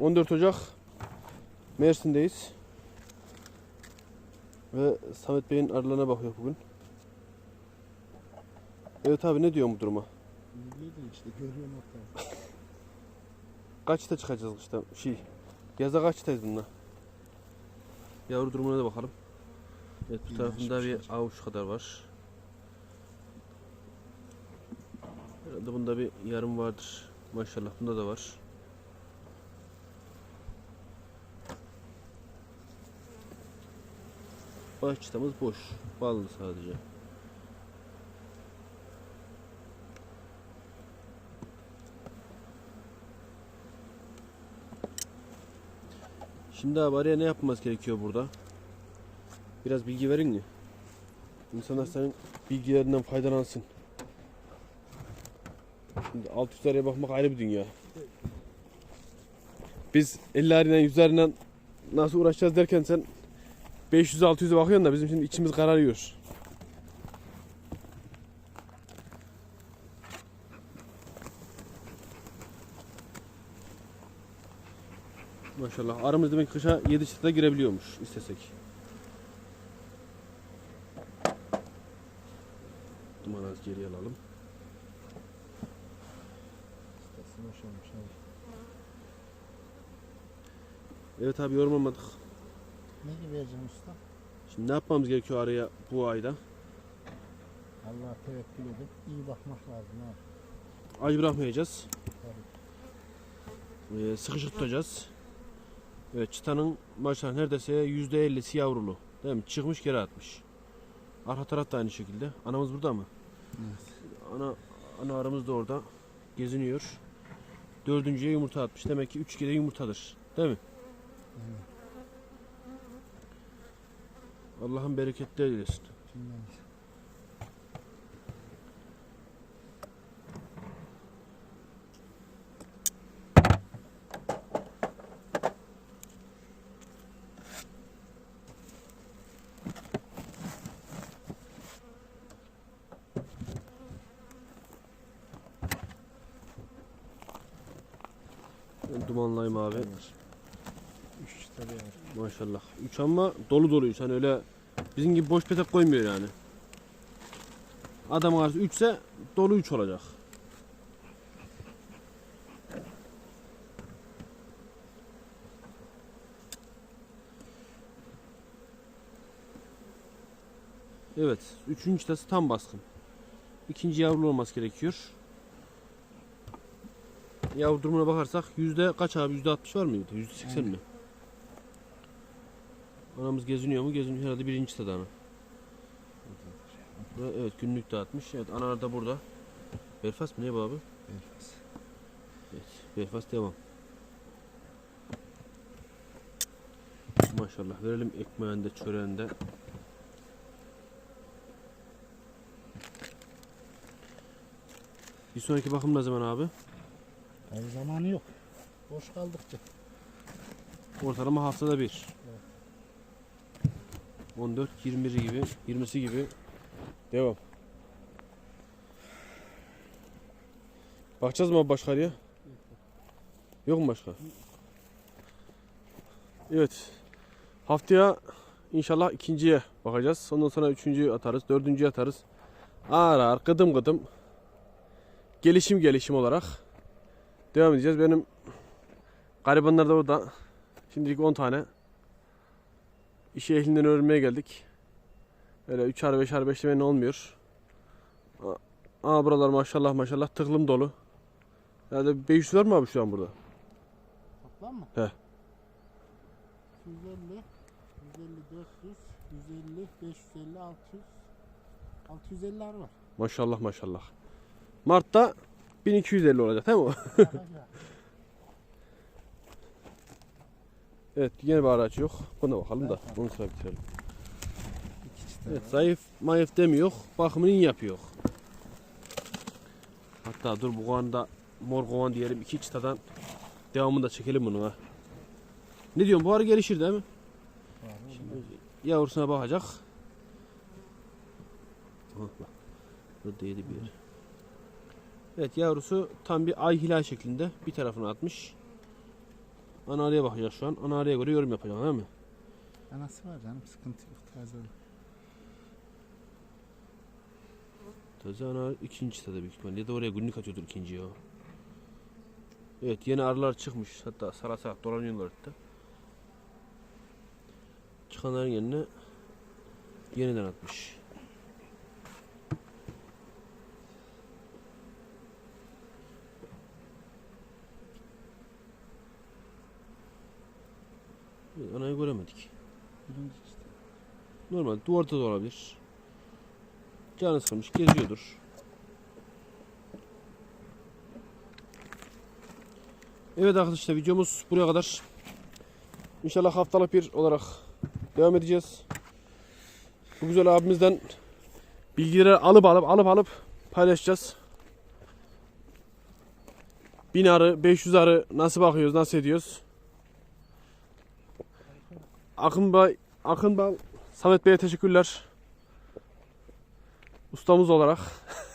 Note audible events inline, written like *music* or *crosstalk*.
14 Ocak Mersin'deyiz. Ve Samet Bey'in arılarına bakıyor bugün. Evet abi ne diyorsun bu duruma? İyiydi işte görüyorum ortada. *laughs* Kaçta çıkacağız işte şey. Yaza kaçtayız bununla? Yavru durumuna da bakalım. Evet bu tarafında hiçbir bir şey avuç kadar var. Herhalde bunda bir yarım vardır. Maşallah bunda da var. Baş boş. Ballı sadece. Şimdi abi araya ne yapmamız gerekiyor burada? Biraz bilgi verin mi? İnsanlar senin bilgilerinden faydalansın. Şimdi alt üstlere bakmak ayrı bir dünya. Biz 50'lerle 100'lerle nasıl uğraşacağız derken sen 500-600'e bakıyorsun da bizim şimdi içimiz kararıyor. Maşallah. Aramız demek kışa 7 çıtada girebiliyormuş istesek. Duman az geri alalım. Evet abi yorumlamadık. Ne gibi vereceğim usta? Şimdi ne yapmamız gerekiyor araya bu ayda? Allah'a tevekkül edip iyi bakmak lazım abi. Acı bırakmayacağız. Ee, sıkışık tutacağız. Evet çıtanın maşallah neredeyse %50'si yavrulu. Değil mi? Çıkmış geri atmış. Arka taraf da aynı şekilde. Anamız burada mı? Evet. Ana, ana arımız da orada. Geziniyor. Dördüncüye yumurta atmış. Demek ki üç kere yumurtadır. Değil mi? Evet. Allah'ın bereketli eylesin. Ben abi. Üç bir var. Maşallah. Üç ama dolu doluyuz. Hani öyle bizim gibi boş petek koymuyor yani. Adam arası üçse dolu üç olacak. Evet. Üçüncü çıtası tam baskın. İkinci yavrulu olması gerekiyor. Yavru durumuna bakarsak yüzde kaç abi? Yüzde altmış var mıydı? Yüzde seksen mi? Anamız geziniyor mu? Geziniyor herhalde birinci ana. Ve Evet günlük dağıtmış. Evet analar da burada. Belfast mı ne bu abi? Belfast. Evet Belfast devam. Maşallah verelim ekmeğinde çöreğinde. Bir sonraki bakım ne zaman abi? Her zamanı yok. Boş kaldıkça. Ortalama haftada bir. 14, 21 gibi, 20'si gibi. Devam. Bakacağız mı başka araya? Yok mu başka? Evet. Haftaya inşallah ikinciye bakacağız. Ondan sonra üçüncüyü atarız, dördüncüyü atarız. Ağır ağır, gıdım gıdım. Gelişim gelişim olarak devam edeceğiz. Benim garibanlar da orada. Şimdilik 10 tane. İşi ehlinden öğrenmeye geldik. Öyle 3'er 5'er 5 demenin olmuyor. Aa buralar maşallah maşallah tıklım dolu. Yani 500 var mı abi şu an burada? Toplam mı? He. 250, 150, 400, 150, 550, 600, 650 ar var. Maşallah maşallah. Mart'ta 1250 olacak değil mi? *laughs* o? Bakacağız. Evet yine bir araç yok. Buna bakalım da onu sonra bitirelim. Evet zayıf mayıf demiyor. Bakımını iyi yapıyor. Hatta dur bu konuda mor kovan diyelim iki çıtadan devamını da çekelim bunu ha. Ne diyorsun bu ara gelişir değil mi? Şimdi yavrusuna bakacak. Aha, bak. Burada yedi bir yer. Evet yavrusu tam bir ay hilal şeklinde bir tarafına atmış. Ana arıya bakacağız şu an. Ana arıya göre yorum yapacağım değil mi? Anası var canım sıkıntı yok taze. Taze ana ikinci tadı büyük ihtimalle. Ya da oraya günlük atıyordur ikinci ya. Evet yeni arılar çıkmış. Hatta sarasarak dolanıyorlar hatta. Çıkanların yerine yeniden atmış. Evet, göremedik. Birinci işte. Normal duvarda da olabilir. Canı sıkılmış geziyordur. Evet arkadaşlar videomuz buraya kadar. İnşallah haftalık bir olarak devam edeceğiz. Bu güzel abimizden bilgileri alıp alıp alıp alıp paylaşacağız. 1000 arı, 500 arı nasıl bakıyoruz, nasıl ediyoruz? Akın Bey, Akın Bal, Samet Bey'e teşekkürler. Ustamız olarak *laughs*